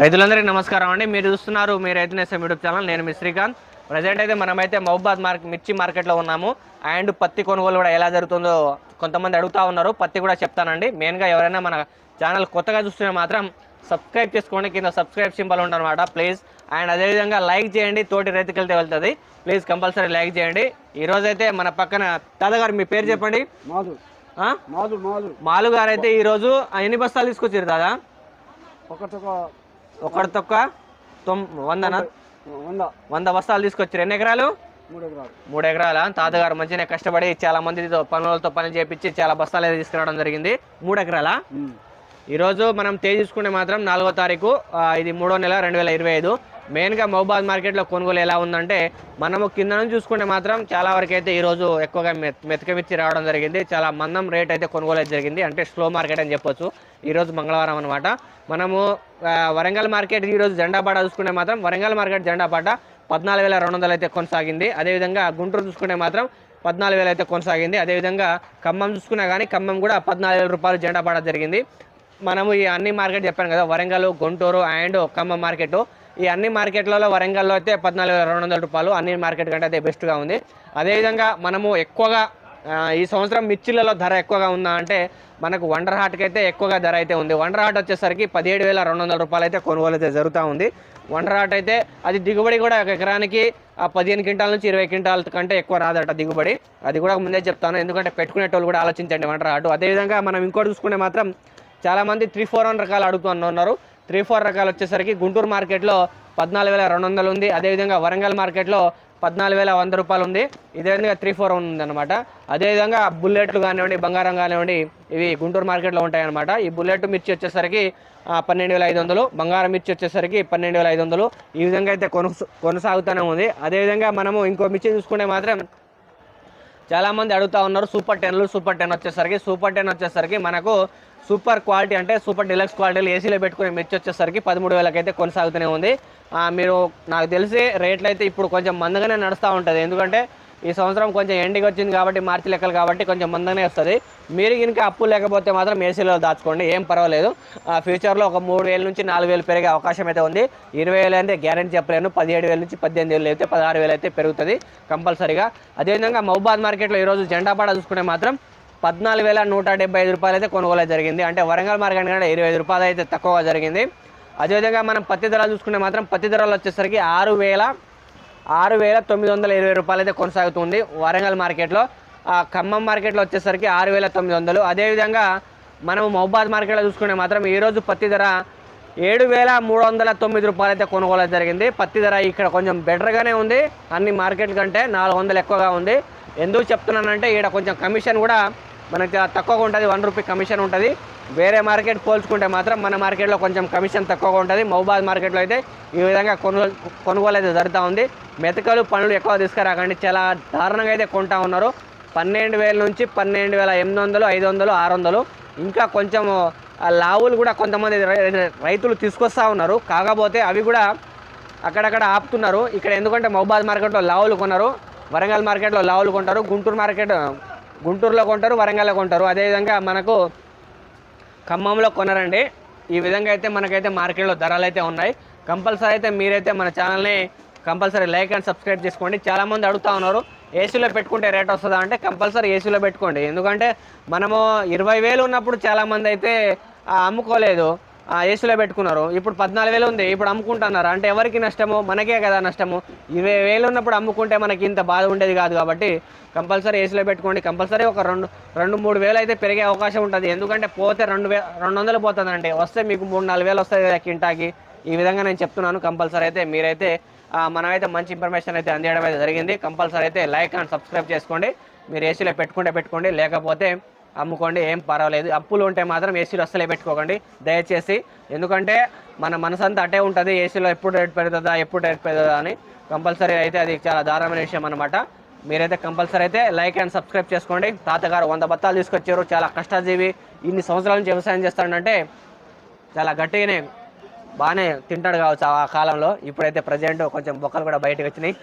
రైతులందరికీ నమస్కారం అండి. మీరు చూస్తున్నారు మీ రైతు నేసం యూట్యూబ్ ఛానల్. నేను మీ శ్రీకాంత్. ప్రజెంట్ అయితే మనమైతే మహబాద్ మార్కెట్ మిర్చి మార్కెట్లో ఉన్నాము. అండ్ పత్తి కొనుగోలు కూడా ఎలా జరుగుతుందో కొంతమంది అడుగుతా ఉన్నారు. పత్తి కూడా చెప్తానండి. మెయిన్గా ఎవరైనా మన ఛానల్ కొత్తగా చూస్తే మాత్రం సబ్స్క్రైబ్ చేసుకోండి. కింద సబ్స్క్రైబ్ సింబల్ ఉందన్నమాట ప్లీజ్ అండ్ అదేవిధంగా లైక్ చేయండి. తోటి రైతుకెళ్తే వెళ్తుంది. ప్లీజ్ కంపల్సరీ లైక్ చేయండి. ఈరోజు అయితే మన పక్కన తాతగారు మీ పేరు చెప్పండి. మాలు గారు అయితే ఈరోజు ఎన్ని బస్తాలు తీసుకొచ్చారు దాదా ఒకటొక ఒకటి తొక్క వందన? వంద. వంద బస్తాలు తీసుకొచ్చారు. ఎన్ని ఎకరాలు? మూడు ఎకరాలు తాతగారు మంచిగా కష్టపడి చాలా మందితో పనులతో పని చేపించి చాలా బస్తాలు తీసుకురావడం జరిగింది. మూడు ఎకరాల. ఈరోజు మనం తేజ్ చూసుకుంటే మాత్రం నాలుగో తారీఖు ఇది మూడో నెల రెండు వేల ఇరవై ఐదు. మెయిన్గా మహబాద్ మార్కెట్లో కొనుగోలు ఎలా ఉందంటే మనము కింద నుంచి చూసుకుంటే మాత్రం చాలా వరకు అయితే ఈరోజు ఎక్కువగా మెత్ మెతక మిర్చి రావడం జరిగింది. చాలా మందం రేట్ అయితే కొనుగోలు అయితే జరిగింది. అంటే స్లో మార్కెట్ అని చెప్పొచ్చు. ఈరోజు మంగళవారం అనమాట మనము వరంగల్ మార్కెట్ ఈరోజు జెండాపాట చూసుకుంటే మాత్రం వరంగల్ మార్కెట్ జెండాపాట పద్నాలుగు వేల రెండు వందలు అయితే కొనసాగింది. అదేవిధంగా గుంటూరు చూసుకుంటే మాత్రం పద్నాలుగు వేలు అయితే కొనసాగింది. అదేవిధంగా ఖమ్మం చూసుకున్నా కానీ ఖమ్మం కూడా పద్నాలుగు వేల రూపాయలు జెండా పడ జరిగింది. మనము ఈ అన్ని మార్కెట్ చెప్పాను కదా వరంగల్ గుంటూరు అండ్ ఖమ్మ మార్కెట్. ఈ అన్ని మార్కెట్లలో వరంగల్లో అయితే పద్నాలుగు వేల రెండు వందల రూపాయలు అన్ని మార్కెట్ కంటే అయితే బెస్ట్గా ఉంది. అదేవిధంగా మనము ఎక్కువగా ఈ సంవత్సరం మిర్చిలలో ధర ఎక్కువగా ఉందా అంటే మనకు వండర్ హాట్కి అయితే ఎక్కువగా ధర అయితే ఉంది. వండర్ హాట్ వచ్చేసరికి పదిహేడు వేల రెండు వందల రూపాయలు అయితే కొనుగోలు అయితే జరుగుతూ ఉంది. వండర్ హాట్ అయితే అది దిగుబడి కూడా ఒక ఎకరానికి ఆ పదిహేను క్వింటాల నుంచి ఇరవై క్వింటాల కంటే ఎక్కువ రాదట దిగుబడి. అది కూడా ముందే చెప్తాను. ఎందుకంటే పెట్టుకునేటోళ్ళు కూడా ఆలోచించండి వండర్ హాట్ అదేవిధంగా మనం ఇంకోటి చూసుకుంటే మాత్రం చాలామంది త్రీ ఫోర్ వన్ రకాలు అడుగుతూ ఉన్నారు. త్రీ ఫోర్ రకాలు వచ్చేసరికి గుంటూరు మార్కెట్లో పద్నాలుగు వేల రెండు వందలు ఉంది. అదేవిధంగా వరంగల్ మార్కెట్లో పద్నాలుగు వేల వంద రూపాయలు ఉంది. ఇదే విధంగా త్రీ ఫోర్ వన్ ఉందన్నమాట. అదేవిధంగా బుల్లెట్లు కానివ్వండి బంగారం కానివ్వండి ఇవి గుంటూరు మార్కెట్లో ఉంటాయన్నమాట. ఈ బుల్లెట్ మిర్చి వచ్చేసరికి పన్నెండు వేల ఐదు వందలు బంగారం మిర్చి వచ్చేసరికి పన్నెండు వేల ఐదు వందలు. ఈ విధంగా అయితే కొనసా కొనసాగుతూనే ఉంది. అదేవిధంగా మనము ఇంకో మిర్చి చూసుకుంటే మాత్రం చాలామంది అడుగుతూ అడుగుతా ఉన్నారు. సూపర్ టెన్లు సూపర్ టెన్ వచ్చేసరికి సూపర్ టెన్ వచ్చేసరికి మనకు సూపర్ క్వాలిటీ అంటే సూపర్ డిలక్స్ క్వాలిటీలు ఏసీలో పెట్టుకునే మిర్చి వచ్చేసరికి పదమూడు వేలకైతే కొనసాగుతూనే ఉంది. మీరు నాకు తెలిసి రేట్లు అయితే ఇప్పుడు కొంచెం మందగానే నడుస్తూ ఉంటుంది. ఎందుకంటే ఈ సంవత్సరం కొంచెం ఎండికి వచ్చింది కాబట్టి మార్చి లెక్కలు కాబట్టి కొంచెం మందగానే వస్తుంది. మీరు కనుక అప్పు లేకపోతే మాత్రం ఏసీలో దాచుకోండి. ఏం పర్వాలేదు. ఆ, ఫ్యూచర్లో ఒక మూడు వేల నుంచి నాలుగు వేలు పెరిగే అవకాశం అయితే ఉంది. ఇరవై వేలు అయితే గ్యారెంటీ చెప్పలేను. పదిహేడు వేల నుంచి పద్దెనిమిది వేలు అయితే పదహారు వేలు అయితే పెరుగుతుంది కంపల్సరీగా. అదేవిధంగా మహబాద్ మార్కెట్లో ఈరోజు జెండాపాడ చూసుకుంటే మాత్రం పద్నాలుగు వేల నూట డెబ్బై ఐదు రూపాయలు అయితే కొనుగోలు జరిగింది. అంటే వరంగల్ మార్కెట్ కంటే ఇరవై ఐదు రూపాయలు అయితే తక్కువగా జరిగింది. అదేవిధంగా మనం పత్తి ధరలు చూసుకుంటే మాత్రం పత్తి ధరలు వచ్చేసరికి ఆరు వేల ఆరు వేల తొమ్మిది వందల ఇరవై రూపాయలు అయితే కొనసాగుతుంది వరంగల్ మార్కెట్లో. ఆ ఖమ్మం మార్కెట్లో వచ్చేసరికి ఆరు వేల తొమ్మిది వందలు. అదేవిధంగా మనం మహబాద్ మార్కెట్లో చూసుకుంటే మాత్రం ఈరోజు పత్తి ధర ఏడు వేల మూడు వందల తొమ్మిది రూపాయలు అయితే కొనుగోలు జరిగింది. పత్తి ధర ఇక్కడ కొంచెం బెటర్గానే ఉంది. అన్ని మార్కెట్ కంటే నాలుగు వందలు ఎక్కువగా ఉంది. ఎందుకు చెప్తున్నానంటే ఇక్కడ కొంచెం కమిషన్ కూడా మనకి తక్కువగా ఉంటుంది వన్ రూపీ కమిషన్ ఉంటుంది. వేరే మార్కెట్ పోల్చుకుంటే మాత్రం మన మార్కెట్లో కొంచెం కమిషన్ తక్కువగా ఉంటుంది. మహబాద్ మార్కెట్లో అయితే ఈ విధంగా కొనుగోలు కొనుగోలు అయితే జరుగుతూ ఉంది. మెతకలు పనులు ఎక్కువ తీసుకురాకండి. చాలా దారుణంగా అయితే కొంటా ఉన్నారు. పన్నెండు వేల నుంచి పన్నెండు వేల ఎనిమిది వందలు ఐదు వందలు ఆరు వందలు ఇంకా కొంచెం ఆ లావులు కూడా కొంతమంది రై- రైతులు తీసుకొస్తా ఉన్నారు. కాకపోతే అవి కూడా అక్కడక్కడ ఆపుతున్నారు. ఇక్కడ ఎందుకంటే మహబాద్ మార్కెట్లో లావులు కొన్నారు. వరంగల్ మార్కెట్లో లావులు కొంటారు గుంటూరు మార్కెట్ గుంటూరులో కొంటారు వరంగల్లో కొంటారు. అదేవిధంగా మనకు ఖమ్మంలో కొనరండి. ఈ విధంగా అయితే మనకైతే మార్కెట్లో ధరలు అయితే ఉన్నాయి. కంపల్సరీ అయితే మీరైతే మన ఛానల్ని కంపల్సరీ లైక్ అండ్ సబ్స్క్రైబ్ చేసుకోండి. చాలామంది అడుగుతా ఉన్నారు ఏసీలో పెట్టుకుంటే రేట్ వస్తుందా అంటే కంపల్సరీ ఏసీలో పెట్టుకోండి. ఎందుకంటే మనము ఇరవై వేలు ఉన్నప్పుడు చాలామంది అయితే అమ్ముకోలేదు. ఏసీలో పెట్టుకున్నారు. ఇప్పుడు పద్నాలుగు వేలు ఉంది. ఇప్పుడు అమ్ముకుంటున్నారు. అంటే ఎవరికి నష్టము? మనకే కదా నష్టము. ఇరవై వేలు ఉన్నప్పుడు అమ్ముకుంటే మనకి ఇంత బాధ ఉండేది కాదు కాబట్టి కంపల్సరీ ఏసీలో పెట్టుకోండి. కంపల్సరీ ఒక రెండు రెండు మూడు వేలు అయితే పెరిగే అవకాశం ఉంటుంది. ఎందుకంటే పోతే రెండు వే రెండు వందలు పోతుందండి. వస్తే మీకు మూడు నాలుగు వేలు వస్తుంది కదా కింటాకి. ఈ విధంగా నేను చెప్తున్నాను. కంపల్సరీ అయితే మీరైతే మనమైతే మంచి ఇన్ఫర్మేషన్ అయితే అందించడం అయితే జరిగింది. కంపల్సరీ అయితే లైక్ అండ్ సబ్స్క్రైబ్ చేసుకోండి. మీరు ఏసీలో పెట్టుకుంటే పెట్టుకోండి. లేకపోతే అమ్ముకోండి ఏం పర్వాలేదు. అప్పులు ఉంటే మాత్రం ఏసీలో అస్సలే పెట్టుకోకండి. దయచేసి ఎందుకంటే మన మనసంతా అటే ఉంటుంది ఏసీలో ఎప్పుడు రేట్ పెరుగుతుందా ఎప్పుడు రేట్ పెరుగుతుందా అని కంపల్సరీ అయితే అది చాలా దారుణమైన విషయం అనమాట మీరైతే కంపల్సరీ అయితే లైక్ అండ్ సబ్స్క్రైబ్ చేసుకోండి. తాతగారు వంద బత్తాలు తీసుకొచ్చారు. చాలా కష్టజీవి. ఇన్ని సంవత్సరాల నుంచి వ్యవసాయం చేస్తాడంటే చాలా గట్టిగానే బాగానే తింటాడు కావచ్చు ఆ కాలంలో. ఇప్పుడైతే ప్రజెంట్ కొంచెం బొక్కలు కూడా బయటకు వచ్చినాయి.